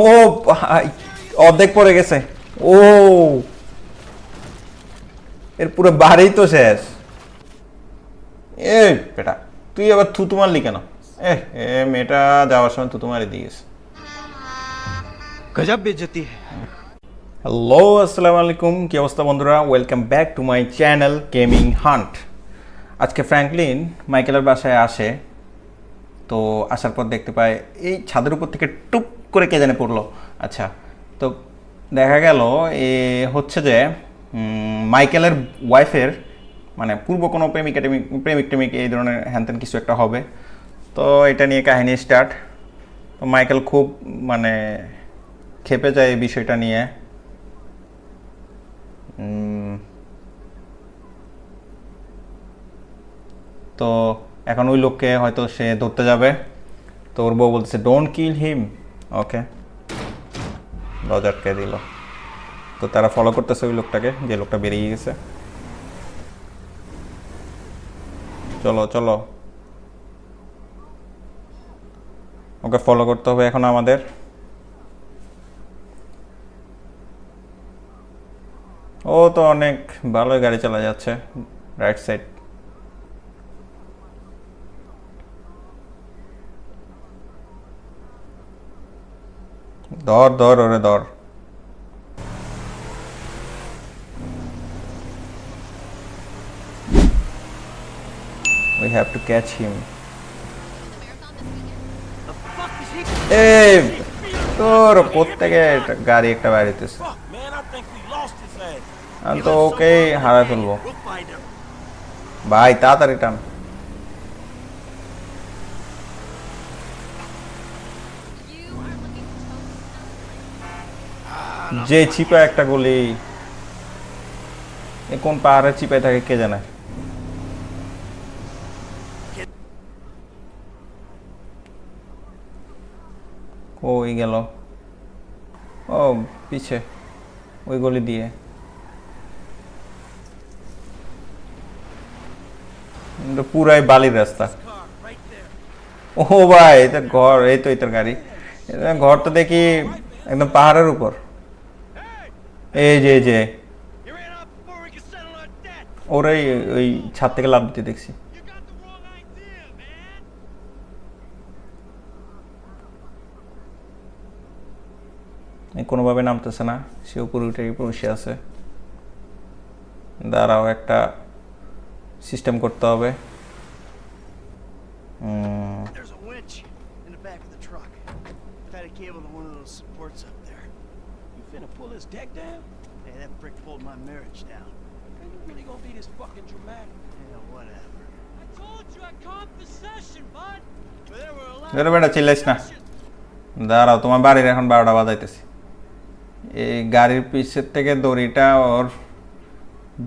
ও অর্ধেক পড়ে গেছে। ও। এর পুরো বাড়ি তো শেষ। এ বেটা তুই আবার থুতু মারলি কেন? এ মেয়েটা যাওয়ার সময় থুতু মারি দিয়েছে। গজব বেজতি হ্যালো আসসালামু আলাইকুম। কি অবস্থা বন্ধুরা? Welcome back to my channel gaming hunt আজকে ফ্র্যাঙ্কলিন মাইকেলের বাসায় আসে। তো আসার পর দেখতে পায় এই ছাদের উপর থেকে টুপ করে কে জানে পড়ল। আচ্ছা তো দেখা গেল এ হচ্ছে যে মাইকেলের ওয়াইফের মানে পূর্ব কোনো প্রেমিকা প্রেমিক টেমিক এই ধরনের হ্যানত্যান কিছু একটা হবে। তো এটা নিয়ে কাহিনী স্টার্ট তো মাইকেল খুব মানে খেপে যায় এই বিষয়টা নিয়ে। তো এখন ওই লোককে হয়তো সে ধরতে যাবে। তো ওর বউ বলতেছে ডোন্ট কিল হিম ওকে দরজা আটকে দিল। তো তারা ফলো করতেছে ওই লোকটাকে, যে লোকটা বেরিয়ে গেছে। চলো চলো। ওকে ফলো করতে হবে এখন আমাদের। ও তো অনেক ভালোই গাড়ি চালা যাচ্ছে রাইট সাইড ধর ধর ওরে ধর We have to catch him. এই তোর প্রত্যেকে গাড়ি একটা বাড়িতেছে তো ওকেই হারাই ফেলব. ভাই তাড়াতাড়ি টান যে চিপা একটা গলি, এ কোন পাহাড়ে চিপায় থাকে কে জানে? ওই গেল? ও, পিছে, ওই গলি দিয়ে। পুরাই বালির রাস্তা. ও ভাই, এটা ঘর, এই তো এটার গাড়ি। ঘর তো দেখি একদম পাহাড়ের উপর। এই যে যে. ওরাই ওই ছাদ থেকে লাভ দিতে দেখছি কোনোভাবে নামতেছে না সে উপরে উঠে বসে আছে দাঁড়াও একটা সিস্টেম করতে হবে There's a winch in the back of the truck. Tied a cable to one of those supports up there. Finna pull this deck down? Hey, that brick pulled my marriage down. Man, you really gonna be this fucking dramatic? Yeah, whatever. I told you I calmed the session, bud. But there were a lot ধরো বেটা চিল্লাইস না দাঁড়াও তোমার বাড়ির এখন বারোটা বাজাইতেছি এই গাড়ির পিছের থেকে দড়িটা ওর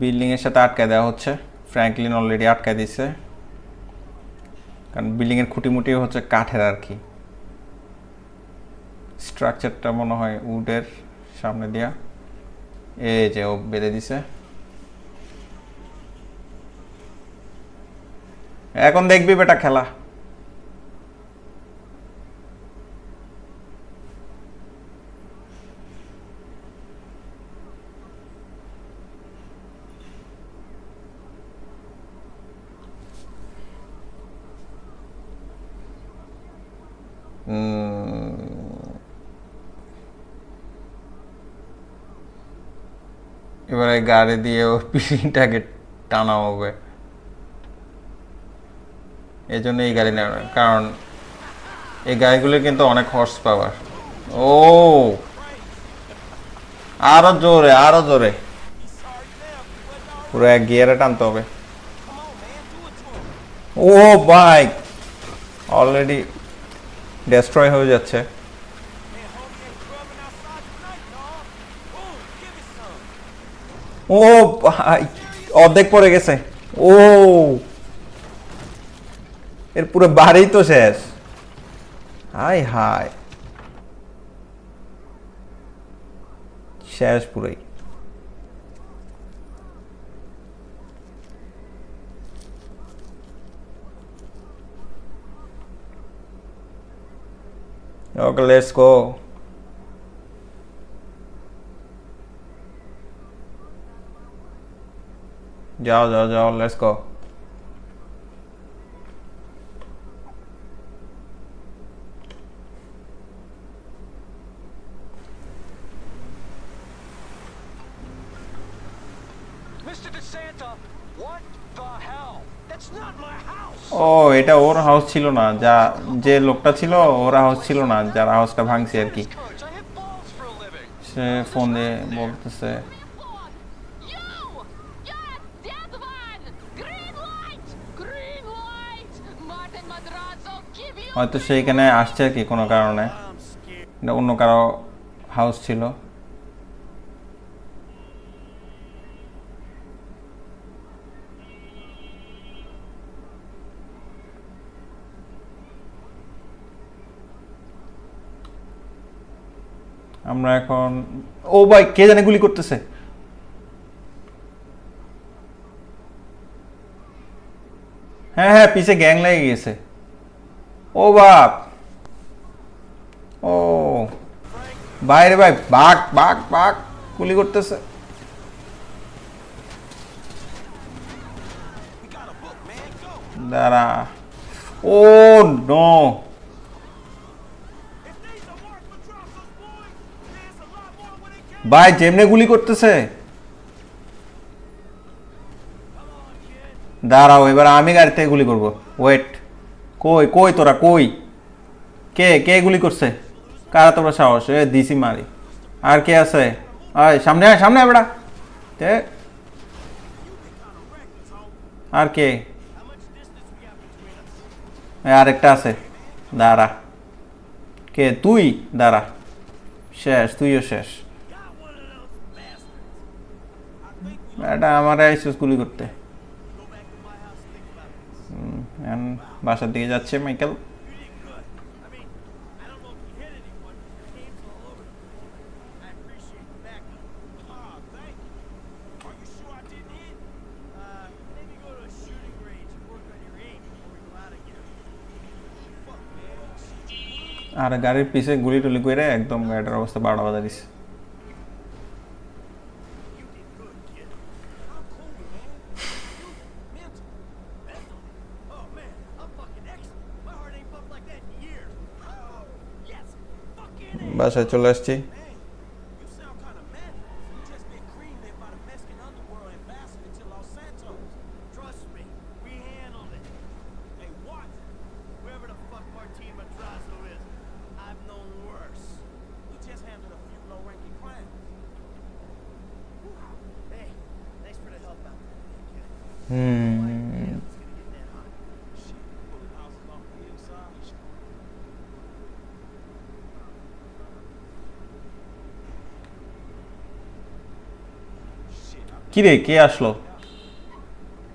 বিল্ডিংয়ের সাথে আটকায় দেওয়া হচ্ছে ফ্র্যাঙ্কলিন অলরেডি আটকায় দিছে কারণ বিল্ডিংয়ের খুঁটিমুটি হচ্ছে কাঠের আর কি স্ট্রাকচারটা মনে হয় উডের সামনে দিয়া। এই যে ও বেঁধে দিছে। এখন দেখবি বেটা খেলা। এবারে গাড়ি দিয়ে ওর পিছনটাকে টানা হবে এই জন্য এই গাড়ি নেওয়া কারণ এই গাড়িগুলোর কিন্তু অনেক হর্স পাওয়ার ও! আরও জোরে আরও জোরে। পুরো এক গিয়ারে টানতে হবে। ও বাইক অলরেডি ডেস্ট্রয় হয়ে যাচ্ছে। ও ভাই অর্ধেক পড়ে গেছে। ও। এর পুরো বাড়ি তো শেষ। হাই হাই। শেষ পুরোই। Okay, let's go. যাও যাও যাও লেটস গো ও এটা ওর হাউস ছিল না। যা যে লোকটা ছিল ওর হাউস ছিল না যার হাউসটা ভাঙছে আর কি। সে ফোন দিয়ে বলতেছে। হয়তো সে এখানে আসছে আর কি কোনো কারণে। অন্য কারও হাউস ছিল। আমরা এখন ও ভাই, কে জানে গুলি করতেছে? হ্যাঁ হ্যাঁ পিছে গ্যাং লেগে গেছে। ও বাপ ও বাইরে ভাই বাঘ বাঘ বাঘ গুলি করতেছে! দাঁড়া ও নো. ভাই যেমনে গুলি করতেছে দাঁড়াও এবার আমি গাড়ি থেকে গুলি করব ওয়েট কই কই তোরা, কই? কে কে গুলি করছে? কারা তোরা সাহস? এ, দিছি মারি। আর কে আছে? আয়, সামনে আয় সামনে আয় তে। আর কে? আরেকটা আছে। দাঁড়া। কে? তুই? দাঁড়া। শেষ, তুইও শেষ। এটা আমার আইসিস গুলি করতে হুম, এখন বাসার দিকে যাচ্ছে মাইকেল। আর গাড়ির পিছে গুলি টুলি করে একদম গাড়িটার অবস্থা বারোটা বাজার দিচ্ছে বাসায় চলে আসছি। Hey, Shit, I কি রে কে আসলো?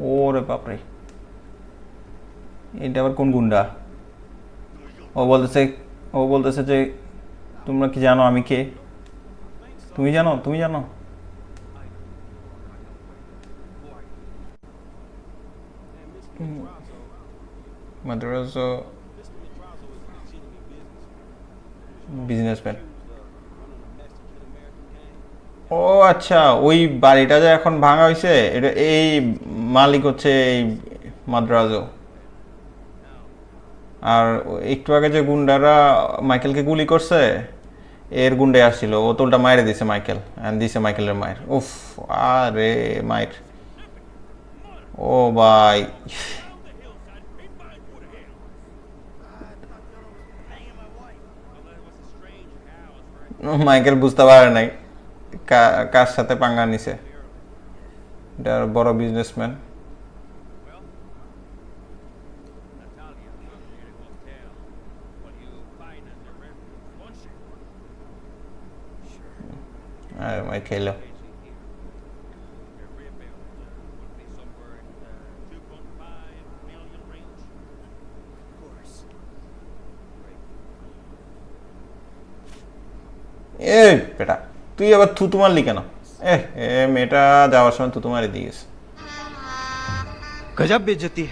ওরে বাপরে। এটা আবার কোন গুন্ডা? ও বলতেছে ও বলতেছে যে তোমরা কি জানো আমি কে? তুমি জানো তুমি জানো? মাদ্রাজ বিজনেসম্যান। ও আচ্ছা ওই বাড়িটা যে এখন ভাঙা হয়েছে এটা এই মালিক হচ্ছে এই মাদ্রাজো। আর একটু আগে যে গুন্ডারা মাইকেলকে গুলি করছে, এর গুন্ডে আসছিল। ও তো উল্টা মায়ের দিছে মাইকেল দিছে মাইকেলের মায়ের। উফ, আরে মায়ের। ও ভাই। মাইকেল বুঝতে পারে নাই। কার সাথে পাঙ্গা নিছে এটা বড় businessman. R Michael Your rebuild uh, would be somewhere in the 2.5 million range. Of course. এ বেটা তুই আবার থুতু মারলি কেন এ মেয়েটা যাওয়ার সময় থুতু মারি দিয়ে গেছে গজব বেজতি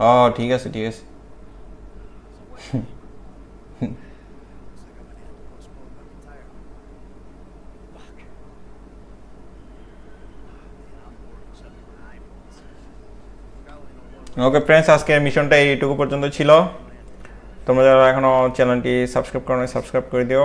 ও ঠিক আছে ঠিক আছে ওকে ফ্রেন্ডস আজকের মিশনটা এইটুকু পর্যন্ত ছিল তোমরা যারা এখনও চ্যানেলটি সাবস্ক্রাইব করো সাবস্ক্রাইব করে দিও